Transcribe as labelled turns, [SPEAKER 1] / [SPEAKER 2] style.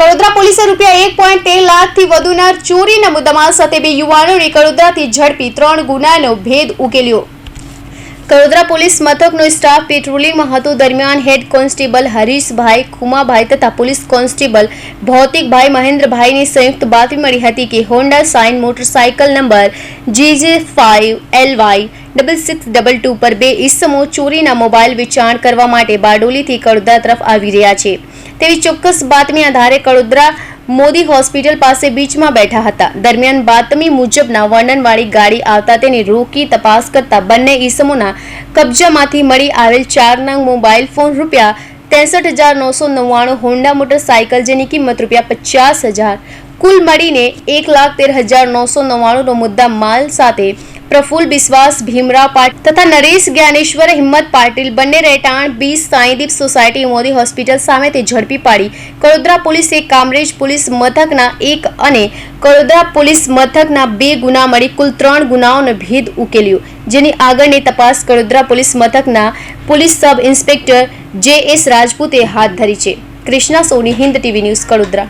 [SPEAKER 1] કડોદરા પોલીસે રૂપિયા એક પોઈન્ટ તેર લાખથી વધુના ચોરીના મુદ્દામાલ સાથે બે યુવાનોને કડોદરાથી ઝડપી ત્રણ ગુનાનો ભેદ ઉકેલ્યો. કડોદરા પોલીસ મથકનો સ્ટાફ પેટ્રોલિંગમાં હતો. દરમિયાન હેડ કોન્સ્ટેબલ હરીશભાઈ ખુમાભાઈ તથા પોલીસ કોન્સ્ટેબલ ભૌતિકભાઈ મહેન્દ્રભાઈની સંયુક્ત બાતમી મળી હતી કે Honda shine motorcycle number GJ five L Y double six double two પર બે ઈસમો ચોરીના મોબાઈલ વેચાણ કરવા માટે બારડોલીથી કડોદરા તરફ આવી રહ્યા છે. તેવી ચોક્કસ બાતમી આધારે કડોદરા મોદી હોસ્પિટલ પાસે બીચમાં બેઠા હતા. દરમિયાન બાતમી મુજબના વર્ણનવાળી ગાડી આવતા તેને રોકી તપાસ કરતા બંને ઈસમોના કબજામાંથી મળી આવેલ ચાર નંગ મોબાઈલ ફોન રૂપિયા ત્રેસઠ હજાર નવસો નવ્વાણું હોન્ડા મોટરસાયકલ જેની કિંમત રૂપિયા પચાસ હજાર કુલ મળીને એક લાખ તેર હજાર નવસો નવ્વાણુંનો મુદ્દા માલ સાથે પ્રફુલ બિસ્વાસ ભીમરા પાટ તથા નરેશ જ્ઞાનેશ્વર, હિંમત પાટીલ બંને Rahetan B Saideep society, Modi hospital સામે તે ઝડપી પાડી. કડોદરા પોલીસે કામરેજ પોલીસ મથકના એક અને કડોદરા પોલીસ મથકના બે ગુના મળી કુલ ત્રણ ગુનાઓનો ભેદ ઉકેલ્યો. જેની આગળની તપાસ કડોદરા પોલીસ મથકના police sub inspector J S રાજપૂતે હાથ ધરી છે. Krishna Soni, Hind TV news, Kadodara.